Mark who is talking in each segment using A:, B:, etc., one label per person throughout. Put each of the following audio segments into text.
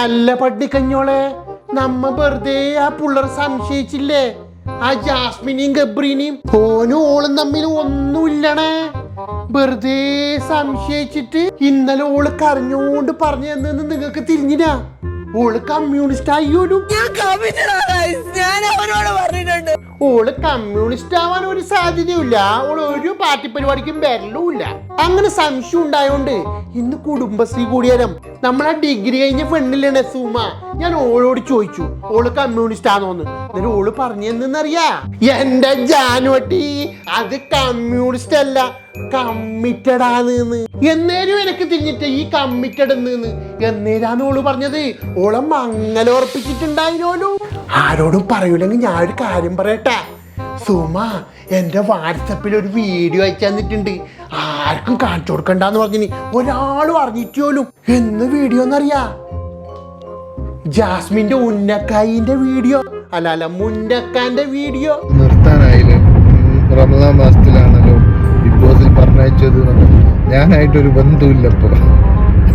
A: അല്ല പട്ടിക്കഞ്ഞോളെ നമ്മ വെറുതെ ആ പുള്ളർ സംശയിച്ചില്ലേ? ആ ജാസ്മിനെയും ഗബ്രീനെയും ഓനും ഓളും തമ്മിൽ ഒന്നുമില്ലണേ. വെറുതെ സംശയിച്ചിട്ട് ഇന്നലെ ഓൾ കരഞ്ഞോണ്ട് പറഞ്ഞു തന്നെന്ന് നിങ്ങൾക്ക് തിരിഞ്ഞിനാ? ഓൾ കമ്മ്യൂണിസ്റ്റ്
B: ആയി ആണ് ഞാൻ അവനോട് പറഞ്ഞിട്ടുണ്ട്
A: ഓൾ കമ്മ്യൂണിസ്റ്റ് ആവാൻ ഒരു സാധ്യതയില്ല ഓൾ ഒരു പാർട്ടി പരിപാടിക്കും വരലുമില്ല. അങ്ങനെ സംശയം ഉണ്ടായോണ്ട് ഇന്ന് കുടുംബശ്രീ കൂടിയാലും നമ്മളാ ഡിഗ്രി കഴിഞ്ഞ പെണ്ണില്ലേ നസൂമ ഞാൻ ഓളോട് ചോദിച്ചു ഓൾ കമ്മ്യൂണിസ്റ്റ് ആണോന്ന് എന്നിട്ട് ഓൾ പറഞ്ഞെന്നറിയാ എന്റെ ജാനുവട്ടി അത് കമ്മ്യൂണിസ്റ്റ് അല്ല കമ്മിറ്റഡ് എന്നേരും എനിക്ക് തിരിഞ്ഞിട്ട് ഈ കമ്മിറ്റഡ് എന്ന് എന്നേരാന്ന് ഓൾ പറഞ്ഞത് ഓളെ മങ്ങലോർപ്പിച്ചിട്ടുണ്ടായിരോലോ ആരോടും പറയൂലെങ്കിൽ ഒരു കാര്യം പറയട്ടെ. സുമ എന്റെ വാട്സപ്പിൽ ഒരു വീഡിയോ അയച്ചു തന്നിട്ടുണ്ട്. ആർക്കും കാണിച്ചു കൊടുക്കണ്ടെന്ന് പറഞ്ഞിന്. ഒരാളും അറിഞ്ഞിട്ടോലും എന്ന് വീഡിയോ എന്നറിയാ ജാസ്മിന്റെ ഉന്നക്കായിന്റെ വീഡിയോ. അല്ല അല്ല മുന്നക്കാന്റെ വീഡിയോ.
C: നിർത്താനായില്ലേ? റമദാൻ മാസത്തിലാണല്ലോ ബിഗ് ബോസിൽ പറഞ്ഞയച്ചത്. ഞാനായിട്ടൊരു ബന്ധുവില്ല ഇപ്പോൾ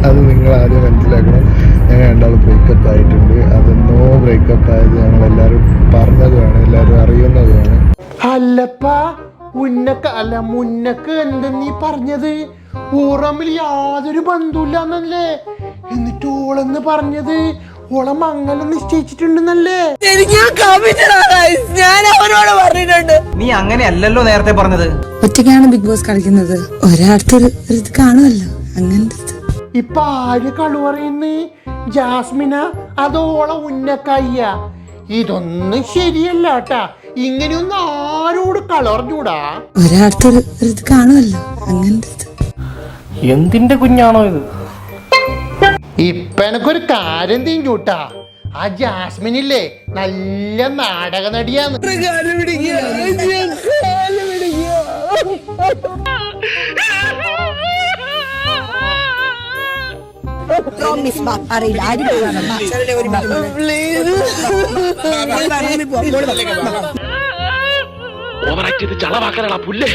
C: അത് നിങ്ങൾ ആദ്യം മനസ്സിലാക്കണം. ഞങ്ങൾ രണ്ടാൾ ബ്രേക്കപ്പ് ആയിട്ടുണ്ട്. അത് നോ ബ്രേക്കപ്പ് ആയത് ഞങ്ങൾ എല്ലാവരും പറഞ്ഞതുമാണ് എല്ലാവരും അറിയുന്നതുമാണ്.
A: അല്ലപ്പാ ഉന്നക്ക അല്ല മുന്നക്ക് എന്തെന്ന് നീ പറഞ്ഞത്? ഊറമ്മിൽ യാതൊരു ബന്ധമില്ലാന്നല്ലേ എന്നിട്ട് ഓളെന്ന് പറഞ്ഞത്? ഓളെ മംഗലം നിശ്ചയിച്ചിട്ടുണ്ടെന്നല്ലേ?
B: എനിക്ക് ഞാൻ അവനോട് പറഞ്ഞിട്ടുണ്ട്.
D: നീ അങ്ങനെയല്ലല്ലോ നേരത്തെ പറഞ്ഞത്.
E: ഒറ്റയ്ക്കാണ് ബിഗ് ബോസ് കളിക്കുന്നത്. ഒരാൾക്ക് ഒരു ഇത് കാണുമല്ലോ. അങ്ങനത്തെ ഇത്.
A: ഇപ്പൊ ആര് കളു പറയുന്നു? ജാസ്മിന അതോ ഓളെ ഉന്നക്കയ്യ? ഇതൊന്നും ശരിയല്ല കേട്ടാ ഇങ്ങനെയൊന്നും ആരോട് കളറിഞ്ഞൂടാ
E: ഒരാൾക്ക് ഒരു ഇത് കാണുമല്ലോ. അങ്ങനത്തെ ഇത്.
F: എന്തിന്റെ കുഞ്ഞാണോ ഇത്?
A: ഇപ്പൊ എനക്കൊരു കാര്യം തീഞ്ചൂട്ടാ. ആ ജാസ്മിനില്ലേ നല്ല നാടക നടിയാന്ന്
G: ചളവാക്കാനാണ് പുല്ലേ.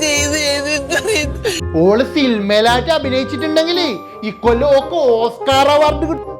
B: ചെയ്ത്
A: ഓൾ സിനിമയിലായിട്ട് അഭിനയിച്ചിട്ടുണ്ടെങ്കിൽ ഇക്കൊല്ലം ഒക്കെ ഓസ്കാർ അവാർഡ് കിട്ടും.